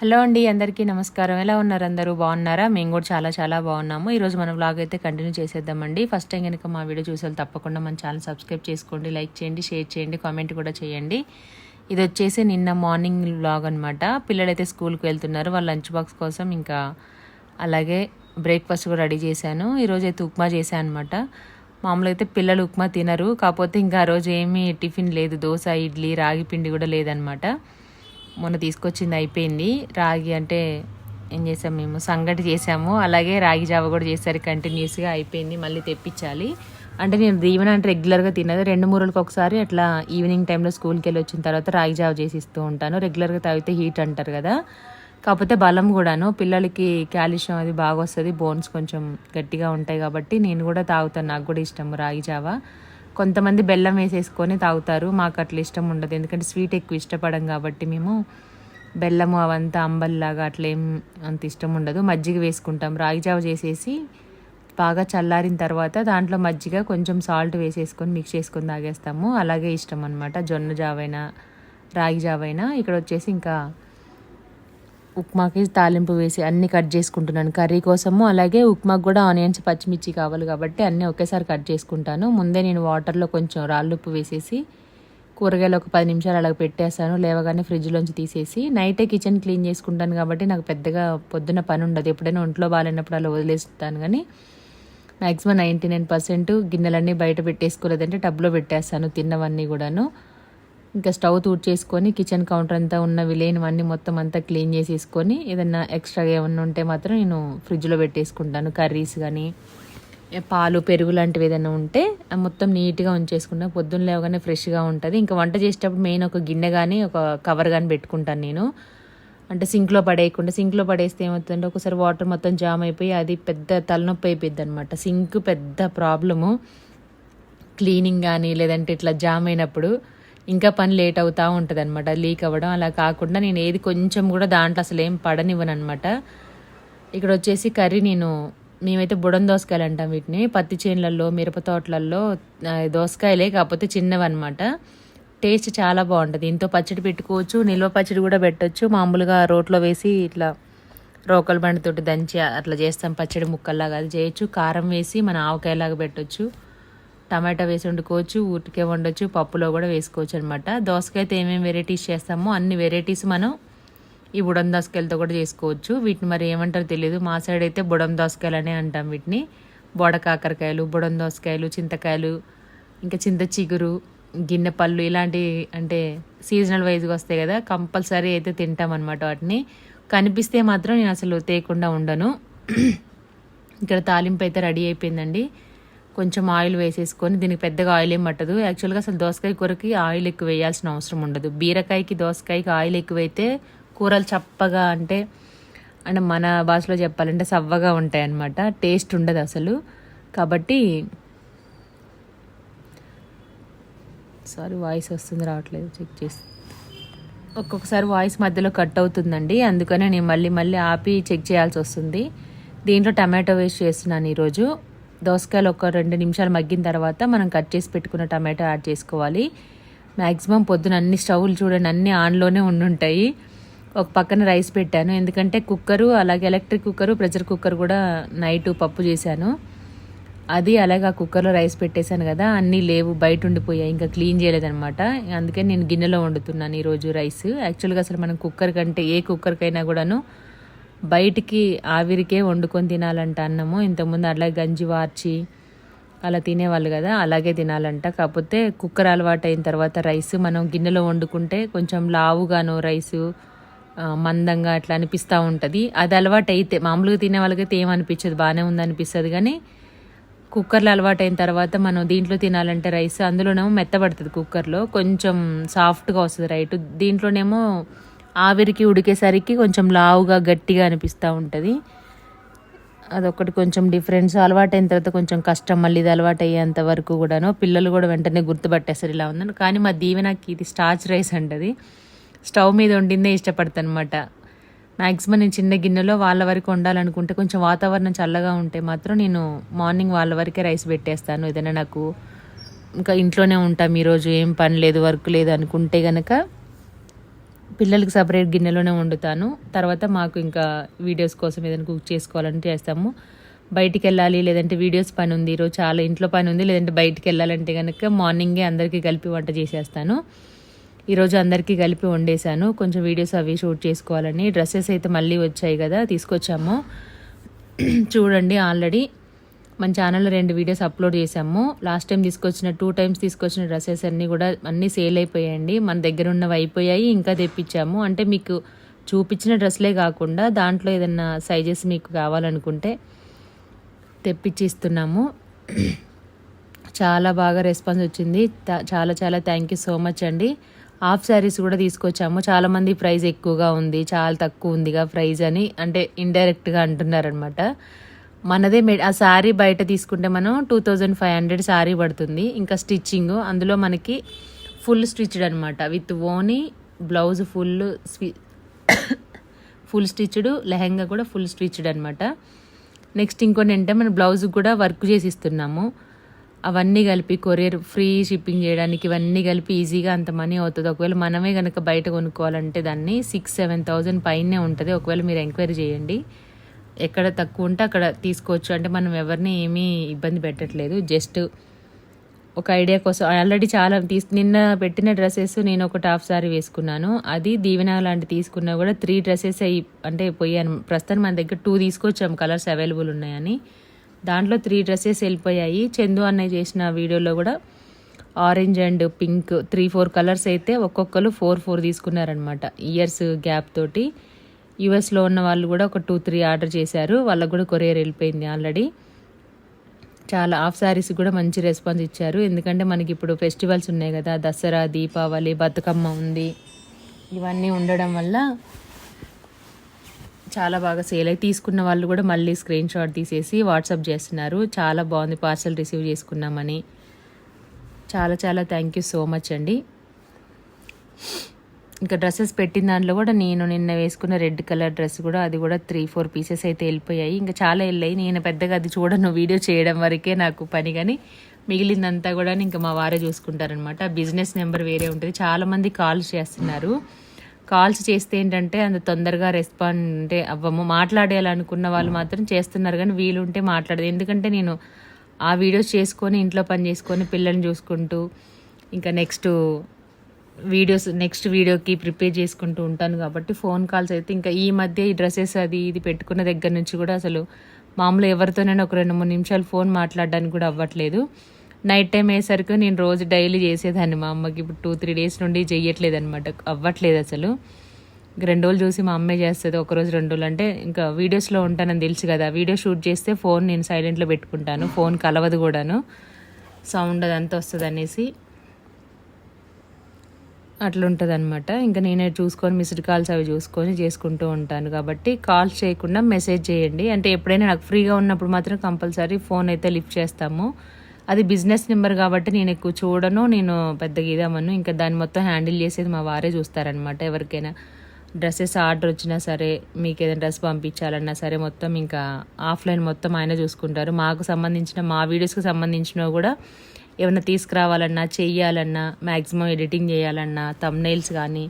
Hello అండి అందరికీ నమస్కారం. ఎలా ఉన్నారు అందరూ? బాగున్నారా? మేము కూడా చాలా చాలా బాగున్నాము. ఈరోజు మన వ్లాగ్ అయితే కంటిన్యూ చేసేద్దామండి. ఫస్ట్ టైం కనుక మా వీడియో చూసారు తప్పకుండా మన ఛానల్ సబ్స్క్రైబ్ చేసుకోండి లైక్ చేయండి షేర్ చేయండి కామెంట్ కూడా చేయండి. ఇది వచ్చేసి నిన్న మార్నింగ్ వ్లాగ్ అనమాట పిల్లలైతే స్కూల్కి వెళ్తున్నారు. వాళ్ళ లంచ్ బాక్స్ కోసం ఇంకా అలాగే బ్రేక్ఫాస్ట్ కూడా రెడీ చేశాను. ఈరోజు అయితే ఉప్మా చేశాను అనమాట మామూలుగా అయితే పిల్లలు ఉప్మా తినరు. కాకపోతే ఇంకా ఆ రోజు ఏమీ టిఫిన్ లేదు. దోశ ఇడ్లీ రాగి పిండి కూడా లేదనమాట మొన్న తీసుకొచ్చింది అయిపోయింది. రాగి అంటే ఏం చేసాం మేము? సంగటి చేసాము. అలాగే రాగి జావ కూడా చేశారు. కంటిన్యూస్గా అయిపోయింది. మళ్ళీ తెప్పించాలి. అంటే నేను దీవెన అంటే రెగ్యులర్గా తినదు. రెండు మూడు ఒకసారి అట్లా ఈవినింగ్ టైంలో స్కూల్కి వెళ్ళి వచ్చిన తర్వాత రాగి జావ చేసి ఇస్తూ ఉంటాను. రెగ్యులర్గా తాగితే హీట్ అంటారు కదా. కాకపోతే బలం కూడాను. పిల్లలకి కాల్షియం అది బాగా వస్తుంది. బోన్స్ కొంచెం గట్టిగా ఉంటాయి కాబట్టి నేను కూడా తాగుతాను. నాకు కూడా ఇష్టం రాగి జావ. కొంతమంది బెల్లం వేసేసుకొని తాగుతారు. మాకు అట్లా ఇష్టం ఉండదు. ఎందుకంటే స్వీట్ ఎక్కువ ఇష్టపడం కాబట్టి మేము బెల్లము అవంతా అంబల్లాగా అట్లా ఏం అంత ఇష్టం ఉండదు. మజ్జిగ వేసుకుంటాం. రాగి జావ చేసేసి బాగా చల్లారిన తర్వాత దాంట్లో మజ్జిగ కొంచెం సాల్ట్ వేసేసుకొని మిక్స్ చేసుకొని తాగేస్తాము. అలాగే ఇష్టం అనమాట జొన్న జావైనా రాగి జావైనా. ఇక్కడ వచ్చేసి ఇంకా ఉప్మాకి తాలింపు వేసి అన్ని కట్ చేసుకుంటున్నాను. కర్రీ కోసము అలాగే ఉప్మాకి కూడా ఆనియన్స్ పచ్చిమిర్చి కావాలి కాబట్టి అన్నీ ఒకేసారి కట్ చేసుకుంటాను. ముందే నేను వాటర్లో కొంచెం రాళ్ళుప్పు వేసేసి కూరగాయలు ఒక పది నిమిషాలు అలాగ పెట్టేస్తాను. లేవగానే ఫ్రిడ్జ్లోంచి తీసేసి నైటే కిచెన్ క్లీన్ చేసుకుంటాను కాబట్టి నాకు పెద్దగా పొద్దున పని ఉండదు. ఎప్పుడైనా ఒంట్లో బాగాలేనప్పుడు అలా వదిలేస్తాను కానీ మ్యాక్సిమం నైంటీ నైన్ పర్సెంట్ గిన్నెలన్నీ బయట పెట్టేసుకోలేదంటే టబ్లో పెట్టేస్తాను తిన్నవన్నీ కూడాను. ఇంకా స్టవ్ చేసుకొని కిచెన్ కౌంటర్ అంతా ఉన్న విలేనివన్నీ మొత్తం అంతా క్లీన్ చేసేసుకొని ఏదన్నా ఎక్స్ట్రాగా ఏమన్నా ఉంటే మాత్రం నేను ఫ్రిడ్జ్లో పెట్టేసుకుంటాను. కర్రీస్ కానీ పాలు పెరుగు లాంటివి ఏదైనా ఉంటే మొత్తం నీట్గా ఉంచేసుకున్నా పొద్దున్న లేవగానే ఫ్రెష్గా ఉంటుంది. ఇంకా వంట చేసేటప్పుడు మెయిన్ ఒక గిన్నె కానీ ఒక కవర్ కానీ పెట్టుకుంటాను నేను. అంటే సింక్లో పడేయకుండా సింక్లో పడేస్తే ఏమవుతుందంటే ఒకసారి వాటర్ మొత్తం జామ్ అయిపోయి అది పెద్ద తలనొప్పి అయిపోయింది అనమాట సింక్ పెద్ద ప్రాబ్లము. క్లీనింగ్ కానీ లేదంటే ఇట్లా జామ్ అయినప్పుడు ఇంకా పని లేట్ అవుతూ ఉంటుంది అనమాట లీక్ అవ్వడం అలా కాకుండా నేను ఏది కొంచెం కూడా దాంట్లో అసలు ఏం పడనివ్వను అనమాట ఇక్కడ వచ్చేసి కర్రీ నేను మేమైతే బుడం దోసకాయలు అంటాం వీటిని. పత్తి చేనులలో మిరప తోటలలో దోసకాయలే కాకపోతే చిన్నవి అనమాట టేస్ట్ చాలా బాగుంటుంది. దీంతో పచ్చడి పెట్టుకోవచ్చు నిల్వ పచ్చడి కూడా పెట్టచ్చు. మామూలుగా రోట్లో వేసి ఇట్లా రోకల బండితోటి దంచి అట్లా చేస్తాం. పచ్చడి ముక్కల్లాగా అది చేయొచ్చు. కారం వేసి మన ఆవకాయలాగా పెట్టవచ్చు టమాటా వేసి వండుకోవచ్చు ఊరికే వండొచ్చు పప్పులో కూడా వేసుకోవచ్చు అనమాట దోసకైతే ఏమేమి వెరైటీస్ చేస్తామో అన్ని వెరైటీస్ మనం ఈ బుడం దోసకాయలతో కూడా చేసుకోవచ్చు. వీటిని మరి ఏమంటారో తెలియదు. మా సైడ్ అయితే బుడం దోసకాయలు అనే అంటాం వీటిని. బోడ కాకరకాయలు బుడం దోసకాయలు చింతకాయలు ఇంకా చింత చిగురు గిన్నె పళ్ళు ఇలాంటి అంటే సీజనల్ వైజ్గా వస్తాయి కదా కంపల్సరీ అయితే తింటాం అనమాట వాటిని. కనిపిస్తే మాత్రం నేను అసలు తేయకుండా ఉండను. ఇక్కడ తాలింపు అయితే రెడీ అయిపోయిందండి. కొంచెం ఆయిల్ వేసేసుకొని దీనికి పెద్దగా ఆయిల్ ఏం పట్టదు. యాక్చువల్గా అసలు దోసకాయ కూరకి ఆయిల్ ఎక్కువ వేయాల్సిన అవసరం ఉండదు. బీరకాయకి దోసకాయకి ఆయిల్ ఎక్కువైతే కూరలు చప్పగా అంటే అంటే మన భాషలో చెప్పాలంటే సవ్వగా ఉంటాయి అన్నమాట. టేస్ట్ ఉండదు అసలు. కాబట్టి సారీ వాయిస్ వస్తుంది రావట్లేదు. చెక్ చేసి. ఒక్కొక్కసారి వాయిస్ మధ్యలో కట్ అవుతుందండి. అందుకనే నేను మళ్ళీ మళ్ళీ ఆపి చెక్ చేయాల్సి వస్తుంది. దీంట్లో టమాటో వేస్ట్ చేస్తున్నాను ఈరోజు. దోసకాయలు ఒక రెండు నిమిషాలు మగ్గిన తర్వాత మనం కట్ చేసి పెట్టుకున్న టమాటో యాడ్ చేసుకోవాలి. మ్యాక్సిమం పొద్దున అన్ని స్టవ్లు చూడండి అన్ని ఆన్లోనే ఉండుంటాయి ఒక పక్కన రైస్ పెట్టాను. ఎందుకంటే కుక్కరు అలాగే ఎలక్ట్రిక్ కుక్కరు ప్రెషర్ కుక్కర్ కూడా నైట్ పప్పు చేశాను. అది అలాగే ఆ కుక్కర్లో రైస్ పెట్టేశాను కదా అన్నీ లేవు బయట ఉండిపోయాయి ఇంకా క్లీన్ చేయలేదనమాట అందుకని నేను గిన్నెలో వండుతున్నాను ఈరోజు రైస్. యాక్చువల్గా అసలు మనం కుక్కర్ కంటే ఏ కుక్కర్కైనా కూడాను బయటికి ఆవిరికే వండుకొని తినాలంట అన్నము. ఇంతకుముందు అట్లా గంజి వార్చి అలా తినేవాళ్ళు కదా అలాగే తినాలంట. కాకపోతే కుక్కర్ అలవాటు అయిన తర్వాత రైస్ మనం గిన్నెలో వండుకుంటే కొంచెం లావుగాను రైసు మందంగా అట్లా అనిపిస్తూ ఉంటుంది. అది అలవాటు అయితే మామూలుగా తినే వాళ్ళకైతే ఏమనిపించదు బాగానే ఉంది అనిపిస్తుంది కానీ కుక్కర్లో అలవాటు అయిన తర్వాత మనం దీంట్లో తినాలంటే రైస్ అందులోనేమో మెత్తబడుతుంది కుక్కర్లో. కొంచెం సాఫ్ట్గా వస్తుంది రైట్. దీంట్లోనేమో ఆవిరికి ఉడికేసరికి కొంచెం లావుగా గట్టిగా అనిపిస్తూ ఉంటుంది. అదొకటి కొంచెం డిఫరెన్స్ అలవాటు అయిన తర్వాత కొంచెం కష్టం. మళ్ళీ ఇది అలవాటు అయ్యేంత వరకు కూడాను. పిల్లలు కూడా వెంటనే గుర్తుపట్టేసరి ఇలా ఉందని. కానీ మా దీవెనకి ఇది స్టార్చ్ రైస్ అంటది. స్టవ్ మీద వండిందే ఇష్టపడతాను అనమాట మ్యాక్సిమం నేను చిన్న గిన్నెలో వాళ్ళ వరకు వండాలనుకుంటే కొంచెం వాతావరణం చల్లగా ఉంటే మాత్రం నేను మార్నింగ్ వాళ్ళ వరకే రైస్ పెట్టేస్తాను. ఏదైనా నాకు ఇంకా ఇంట్లోనే ఉంటాం ఈరోజు. ఏం పని లేదు వర్క్ లేదు అనుకుంటే కనుక పిల్లలకి సపరేట్ గిన్నెలోనే వండుతాను. తర్వాత మాకు ఇంకా వీడియోస్ కోసం ఏదైనా కుక్ చేసుకోవాలంటే చేస్తాము. బయటికి వెళ్ళాలి లేదంటే వీడియోస్ పని ఉంది. ఈరోజు చాలా ఇంట్లో పని ఉంది లేదంటే బయటికి వెళ్ళాలంటే కనుక మార్నింగే అందరికీ కలిపి వంట చేసేస్తాను. ఈరోజు అందరికీ కలిపి వండేసాను కొంచెం వీడియోస్ అవి షూట్ చేసుకోవాలని. డ్రెస్సెస్ అయితే మళ్ళీ వచ్చాయి కదా తీసుకొచ్చాము. చూడండి ఆల్రెడీ. మన ఛానల్లో రెండు వీడియోస్ అప్లోడ్ చేసాము లాస్ట్ టైం తీసుకొచ్చిన టూ టైమ్స్ తీసుకొచ్చిన డ్రెస్సెస్ అన్నీ కూడా అన్నీ సేల్ అయిపోయాయండి. మన దగ్గర ఉన్నవి అయిపోయాయి ఇంకా తెప్పించాము. అంటే మీకు చూపించిన డ్రెస్లే కాకుండా దాంట్లో ఏదన్నా సైజెస్ మీకు కావాలనుకుంటే తెప్పించి ఇస్తున్నాము చాలా బాగా రెస్పాన్స్ వచ్చింది. త- చాలా చాలా థ్యాంక్ యూ సో మచ్ అండి. హాఫ్ శారీస్ కూడా తీసుకొచ్చాము. చాలామంది ప్రైస్ ఎక్కువగా ఉంది చాలా తక్కువ ఉందిగా ప్రైస్ అని. అంటే ఇండైరెక్ట్గా అంటున్నారనమాట మనదే మె ఆ శారీ బయట తీసుకుంటే మనం two thousand five hundred sari పడుతుంది. ఇంకా స్టిచ్చింగ్ అందులో మనకి ఫుల్ స్టిచ్డ్ అనమాట విత్ ఓని blouse full full stitched lehenga కూడా ఫుల్ స్టిచ్డ్ అనమాట నెక్స్ట్ ఇంకోటి ఏంటంటే మన బ్లౌజ్ కూడా వర్క్ చేసి ఇస్తున్నాము అవన్నీ కలిపి కొరియర్ ఫ్రీ షిప్పింగ్ చేయడానికి ఇవన్నీ కలిపి ఈజీగా అంత మనీ అవుతుంది. ఒకవేళ మనమే కనుక బయట కొనుక్కోవాలంటే దాన్ని సిక్స్ సెవెన్ థౌజండ్ పైనే ఉంటుంది. ఒకవేళ మీరు ఎంక్వైరీ చేయండి. ఎక్కడ తక్కువ ఉంటే అక్కడ తీసుకోవచ్చు. అంటే మనం ఎవరిని ఏమీ ఇబ్బంది పెట్టట్లేదు. జస్ట్ ఒక ఐడియా కోసం. ఆల్రెడీ చాలా తీసు నిన్న పెట్టిన డ్రెస్సెస్ నేను ఒక టాప్ సారీ వేసుకున్నాను. అది దీవెన లాంటి తీసుకున్నా కూడా త్రీ డ్రెస్సెస్ అయ్యి అంటే పోయాను ప్రస్తుతం మన దగ్గర టూ తీసుకొచ్చాము కలర్స్ అవైలబుల్ ఉన్నాయని. దాంట్లో త్రీ డ్రెస్సెస్ వెళ్ళిపోయాయి. చందు అన్నయ్య చేసిన వీడియోలో కూడా orange and pink three four colours అయితే ఒక్కొక్కరు ఫోర్ ఫోర్ తీసుకున్నారనమాట ఇయర్స్ గ్యాప్ తోటి. యూఎస్లో ఉన్న వాళ్ళు కూడా ఒక టూ త్రీ ఆర్డర్ చేశారు. వాళ్ళకు కూడా కొరియర్ వెళ్ళిపోయింది ఆల్రెడీ. చాలా హాఫ్ శారీస్ కూడా మంచి రెస్పాన్స్ ఇచ్చారు. ఎందుకంటే మనకి ఇప్పుడు ఫెస్టివల్స్ ఉన్నాయి కదా దసరా దీపావళి బతుకమ్మ ఉంది. ఇవన్నీ ఉండడం వల్ల చాలా బాగా సేల్ అయి తీసుకున్న వాళ్ళు కూడా మళ్ళీ స్క్రీన్ షాట్ తీసేసి వాట్సాప్ చేస్తున్నారు. చాలా బాగుంది పార్సల్ రిసీవ్ చేసుకున్నామని. చాలా చాలా థ్యాంక్ యూ సో మచ్ అండి. ఇంకా డ్రెస్సెస్ పెట్టిన దాంట్లో కూడా నేను నిన్న వేసుకున్న రెడ్ కలర్ డ్రెస్ కూడా అది కూడా త్రీ ఫోర్ పీసెస్ అయితే వెళ్ళిపోయాయి. ఇంకా చాలా వెళ్ళాయి. నేను పెద్దగా అది చూడను వీడియో చేయడం వరకే నాకు పని. కానీ మిగిలిందంతా కూడా ఇంకా మా వారే చూసుకుంటారనమాట బిజినెస్ నెంబర్ వేరే ఉంటుంది. చాలామంది కాల్స్ చేస్తున్నారు. కాల్స్ చేస్తే ఏంటంటే అంత తొందరగా రెస్పాండ్ అంటే అవ్వము. మాట్లాడేయాలనుకున్న వాళ్ళు మాత్రం చేస్తున్నారు. కానీ వీలుంటే మాట్లాడదు. ఎందుకంటే నేను ఆ వీడియోస్ చేసుకొని ఇంట్లో పని చేసుకొని పిల్లల్ని చూసుకుంటూ ఇంకా నెక్స్ట్ వీడియోస్ నెక్స్ట్ వీడియోకి ప్రిపేర్ చేసుకుంటూ ఉంటాను కాబట్టి ఫోన్ కాల్స్ అయితే ఇంకా ఈ మధ్య ఈ డ్రెస్సెస్ అది ఇది పెట్టుకున్న దగ్గర నుంచి కూడా అసలు మామూలు ఎవరితోనైనా ఒక రెండు మూడు నిమిషాలు ఫోన్ మాట్లాడడానికి కూడా అవ్వట్లేదు. నైట్ టైం అయ్యేసరికి నేను రోజు డైలీ చేసేదాన్ని మా అమ్మకి. ఇప్పుడు టూ త్రీ డేస్ నుండి చెయ్యట్లేదు అనమాట అవ్వట్లేదు అసలు. రెండు రోజులు చూసి మా అమ్మే చేస్తుంది ఒక రోజు రెండు రోజులు. అంటే ఇంకా వీడియోస్లో ఉంటానని తెలుసు కదా వీడియో షూట్ చేస్తే ఫోన్ నేను సైలెంట్లో పెట్టుకుంటాను ఫోన్ కలవదు కూడాను. సౌండ్ అదంతా వస్తుంది అనేసి అట్లుంటుంది అనమాట ఇంకా నేనే చూసుకొని మిస్డ్ కాల్స్ అవి చూసుకొని చేసుకుంటూ ఉంటాను. కాబట్టి కాల్స్ చేయకుండా మెసేజ్ చేయండి. అంటే ఎప్పుడైనా నాకు ఫ్రీగా ఉన్నప్పుడు మాత్రం కంపల్సరీ ఫోన్ అయితే లిఫ్ట్ చేస్తాము. అది బిజినెస్ నెంబర్ కాబట్టి నేను ఎక్కువ చూడను. నేను పెద్దగా ఇదామను. ఇంకా దాన్ని మొత్తం హ్యాండిల్ చేసేది మా వారే చూస్తారనమాట ఎవరికైనా. డ్రెస్సెస్ ఆర్డర్ వచ్చినా సరే మీకు ఏదైనా డ్రెస్ పంపించాలన్నా సరే మొత్తం ఇంకా ఆఫ్లైన్ మొత్తం ఆయన చూసుకుంటారు. మాకు సంబంధించిన మా వీడియోస్కి సంబంధించినవి కూడా ఏమైనా తీసుకురావాలన్నా చేయాలన్నా మ్యాక్సిమం ఎడిటింగ్ చేయాలన్నా తమ్నైల్స్ కానీ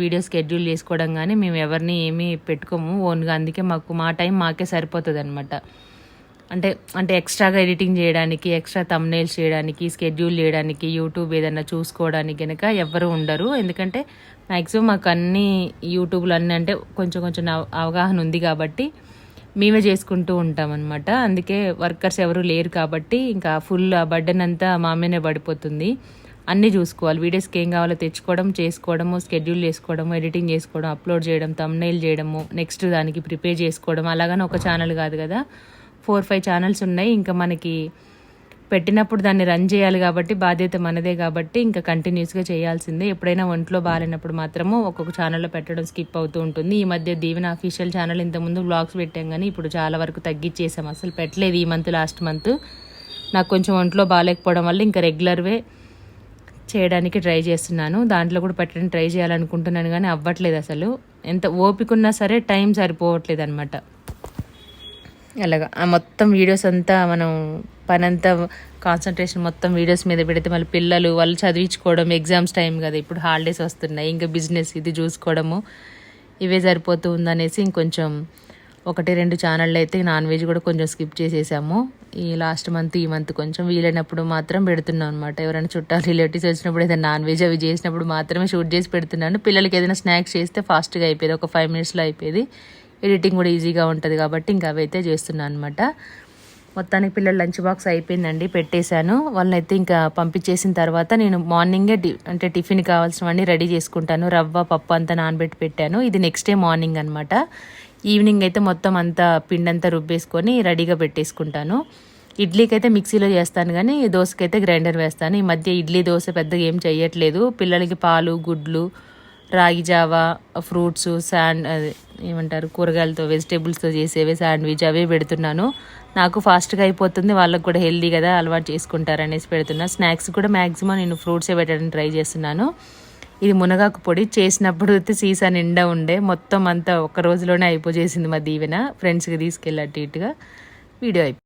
వీడియో షెడ్యూల్ చేసుకోవడం కానీ మేము ఎవరిని ఏమీ పెట్టుకోము. ఓన్గా అందుకే మాకు మా టైం మాకే సరిపోతుంది అనమాట అంటే అంటే ఎక్స్ట్రాగా ఎడిటింగ్ చేయడానికి ఎక్స్ట్రా తమ్నైల్స్ చేయడానికి స్కెడ్యూల్ చేయడానికి యూట్యూబ్ ఏదైనా చూసుకోవడానికి కనుక ఎవరు ఉండరు. ఎందుకంటే మ్యాక్సిమం మాకు అన్నీ యూట్యూబ్లో అన్నీ అంటే కొంచెం కొంచెం అవగాహన ఉంది కాబట్టి మేమే చేసుకుంటూ ఉంటాం అనమాట అందుకే వర్కర్స్ ఎవరు లేరు కాబట్టి ఇంకా ఫుల్ ఆ బర్డెన్ అంతా మా పడిపోతుంది. అన్నీ చూసుకోవాలి. వీడియోస్కి ఏం కావాలో తెచ్చుకోవడం చేసుకోవడము స్కెడ్యూల్ చేసుకోవడము ఎడిటింగ్ చేసుకోవడం అప్లోడ్ చేయడం తమ్నైల్ చేయడము నెక్స్ట్ దానికి ప్రిపేర్ చేసుకోవడం అలాగని ఒక ఛానల్ కాదు కదా. ఫోర్ ఫైవ్ ఛానల్స్ ఉన్నాయి. ఇంకా మనకి పెట్టినప్పుడు దాన్ని రన్ చేయాలి కాబట్టి బాధ్యత మనదే కాబట్టి ఇంకా కంటిన్యూస్గా చేయాల్సిందే. ఎప్పుడైనా ఒంట్లో బాగాలేనప్పుడు మాత్రము ఒక్కొక్క ఛానల్లో పెట్టడం స్కిప్ అవుతూ ఉంటుంది. ఈ మధ్య దీవెన అఫీషియల్ ఛానల్ ఇంతకుముందు బ్లాగ్స్ పెట్టాం కానీ ఇప్పుడు చాలా వరకు తగ్గించేసాం అసలు పెట్టలేదు ఈ మంత్ లాస్ట్ మంత్ నాకు కొంచెం ఒంట్లో బాగాలేకపోవడం వల్ల ఇంకా రెగ్యులర్వే చేయడానికి ట్రై చేస్తున్నాను. దాంట్లో కూడా పెట్టడం ట్రై చేయాలనుకుంటున్నాను కానీ అవ్వట్లేదు అసలు. ఎంత ఓపిక ఉన్నా సరే టైం సరిపోవట్లేదు అనమాట అలాగా. ఆ మొత్తం వీడియోస్ అంతా మనం పని అంతా కాన్సన్ట్రేషన్ మొత్తం వీడియోస్ మీద పెడితే మళ్ళీ పిల్లలు వాళ్ళు చదివించుకోవడం ఎగ్జామ్స్ టైం కదా ఇప్పుడు హాలిడేస్ వస్తున్నాయి ఇంకా బిజినెస్ ఇది చూసుకోవడము. ఇవే సరిపోతూ ఉందనేసి ఇంకొంచెం ఒకటి రెండు ఛానళ్ళు అయితే నాన్ వెజ్ కూడా కొంచెం స్కిప్ చేసేసాము. ఈ లాస్ట్ మంత్ ఈ మంత్ కొంచెం వీలైనప్పుడు మాత్రం పెడుతున్నాను అనమాట ఎవరైనా చుట్టాలు రిలేటివ్స్ వచ్చినప్పుడు ఏదైనా నాన్ వెజ్ అవి చేసినప్పుడు మాత్రమే షూట్ చేసి పెడుతున్నాను. పిల్లలకి ఏదైనా స్నాక్స్ చేస్తే ఫాస్ట్గా అయిపోయేది ఒక ఫైవ్ మినిట్స్లో అయిపోయేది. ఎడిటింగ్ కూడా ఈజీగా ఉంటుంది కాబట్టి ఇంకా అవి అయితే చేస్తున్నాను అనమాట మొత్తానికి పిల్లల లంచ్ బాక్స్ అయిపోయిందండి పెట్టేశాను. వాళ్ళని అయితే ఇంకా పంపించేసిన తర్వాత నేను మార్నింగే అంటే టిఫిన్ కావాల్సినవన్నీ రెడీ చేసుకుంటాను. రవ్వ పప్పు అంతా నానబెట్టి పెట్టాను. ఇది నెక్స్ట్ డే మార్నింగ్ అనమాట ఈవినింగ్ అయితే మొత్తం అంతా పిండంతా రుబ్బేసుకొని రెడీగా పెట్టేసుకుంటాను. ఇడ్లీకి అయితే మిక్సీలో చేస్తాను కానీ దోశకైతే గ్రైండర్ వేస్తాను. ఈ మధ్య ఇడ్లీ దోశ పెద్దగా ఏం చేయట్లేదు పిల్లలకి పాలు గుడ్లు రాగి జావా ఫ్రూట్స్ శాండ్ ఏమంటారు కూరగాయలతో వెజిటేబుల్స్తో చేసేవి శాండ్విచ్ అవే పెడుతున్నాను. నాకు ఫాస్ట్గా అయిపోతుంది వాళ్ళకు కూడా హెల్దీ కదా అలవాటు చేసుకుంటారు అనేసి పెడుతున్నా. స్నాక్స్ కూడా మ్యాక్సిమం నేను ఫ్రూట్సే పెట్టడానికి ట్రై చేస్తున్నాను. ఇది మునగాకు పొడి చేసినప్పుడు అయితే సీసా నిండా ఉండే మొత్తం అంతా ఒక రోజులోనే అయిపోచేసింది మా దీవెన. ఫ్రెండ్స్కి తీసుకెళ్ళి అటు ఇటుగా వీడియో అయిపోయింది